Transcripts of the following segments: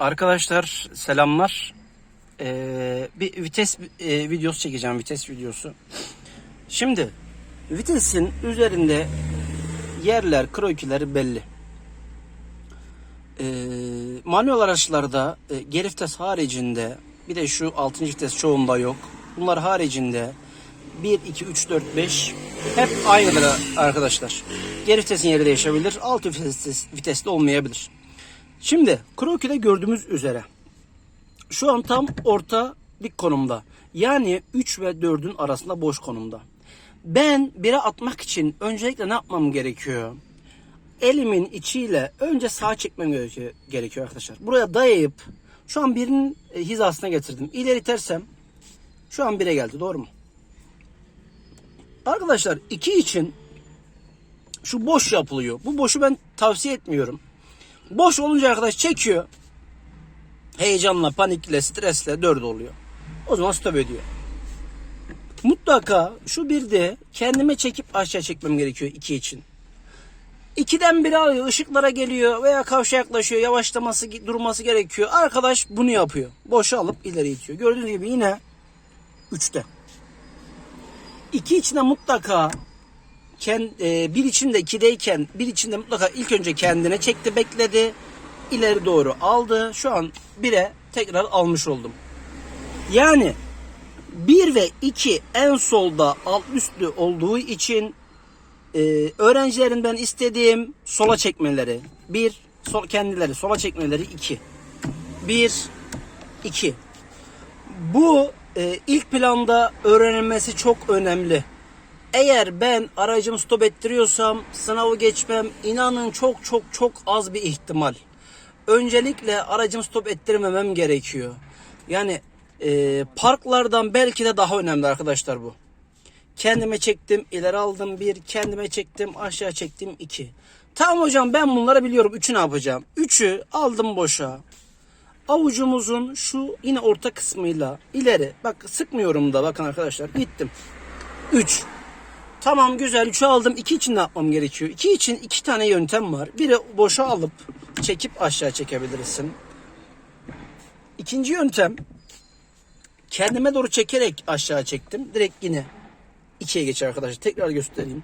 Arkadaşlar selamlar. Ee, bir vites e, videosu çekeceğim vites videosu. Şimdi vitesin üzerinde yerler, krokileri belli. Ee, manuel araçlarda e, geri vites haricinde bir de şu 6. vites çoğunda yok. Bunlar haricinde 1, 2, 3, 4, 5 hep aynıdır arkadaşlar. Geri vitesin yeri değişebilir. Alt vites, vitesli olmayabilir. Şimdi krokide gördüğümüz üzere şu an tam orta dik konumda. Yani 3 ve 4'ün arasında boş konumda. Ben 1'e atmak için öncelikle ne yapmam gerekiyor? Elimin içiyle önce sağa çekmem gerekiyor, arkadaşlar. Buraya dayayıp şu an birinin e, hizasına getirdim. İleri itersem şu an 1'e geldi doğru mu? Arkadaşlar 2 için şu boş yapılıyor. Bu boşu ben tavsiye etmiyorum. Boş olunca arkadaş çekiyor. Heyecanla, panikle, stresle dört oluyor. O zaman stop ediyor. Mutlaka şu bir de kendime çekip aşağı çekmem gerekiyor iki için. İkiden biri alıyor, ışıklara geliyor veya kavşa yaklaşıyor, yavaşlaması, durması gerekiyor. Arkadaş bunu yapıyor. Boşa alıp ileri itiyor. Gördüğünüz gibi yine üçte. İki içinde mutlaka kend, e, bir içinde ikideyken bir içinde mutlaka ilk önce kendine çekti bekledi. ileri doğru aldı. Şu an 1'e tekrar almış oldum. Yani 1 ve 2 en solda alt üstlü olduğu için e, öğrencilerimden istediğim sola çekmeleri. 1 sol, kendileri sola çekmeleri 2. 1 2. Bu e, ilk planda öğrenilmesi çok önemli. Eğer ben aracımı stop ettiriyorsam sınavı geçmem inanın çok çok çok az bir ihtimal. Öncelikle aracımı stop ettirmemem gerekiyor. Yani e, parklardan belki de daha önemli arkadaşlar bu. Kendime çektim, ileri aldım bir, kendime çektim, aşağı çektim iki. Tamam hocam ben bunları biliyorum. Üçü ne yapacağım? Üçü aldım boşa. Avucumuzun şu yine orta kısmıyla ileri. Bak sıkmıyorum da bakın arkadaşlar. Gittim. 3. Tamam güzel 3'ü aldım. 2 için ne yapmam gerekiyor? 2 için 2 tane yöntem var. Biri boşa alıp çekip aşağı çekebilirsin. İkinci yöntem kendime doğru çekerek aşağı çektim. Direkt yine 2'ye geçer arkadaşlar. Tekrar göstereyim.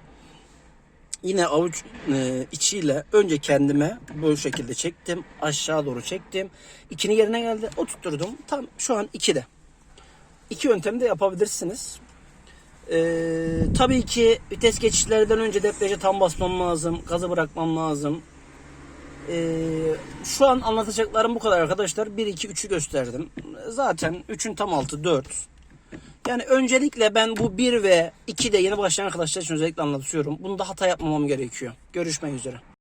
Yine avuç e, içiyle önce kendime bu şekilde çektim. Aşağı doğru çektim. İkinin yerine geldi. Oturtturdum. Tam şu an 2'de. İki yöntem de yapabilirsiniz. Ee, tabii ki vites geçişlerden önce debriyaja tam basmam lazım. Gazı bırakmam lazım. Ee, şu an anlatacaklarım bu kadar arkadaşlar. 1, 2, 3'ü gösterdim. Zaten 3'ün tam altı 4. Yani öncelikle ben bu 1 ve 2'de yeni başlayan arkadaşlar için özellikle anlatıyorum. Bunda hata yapmamam gerekiyor. Görüşmek üzere.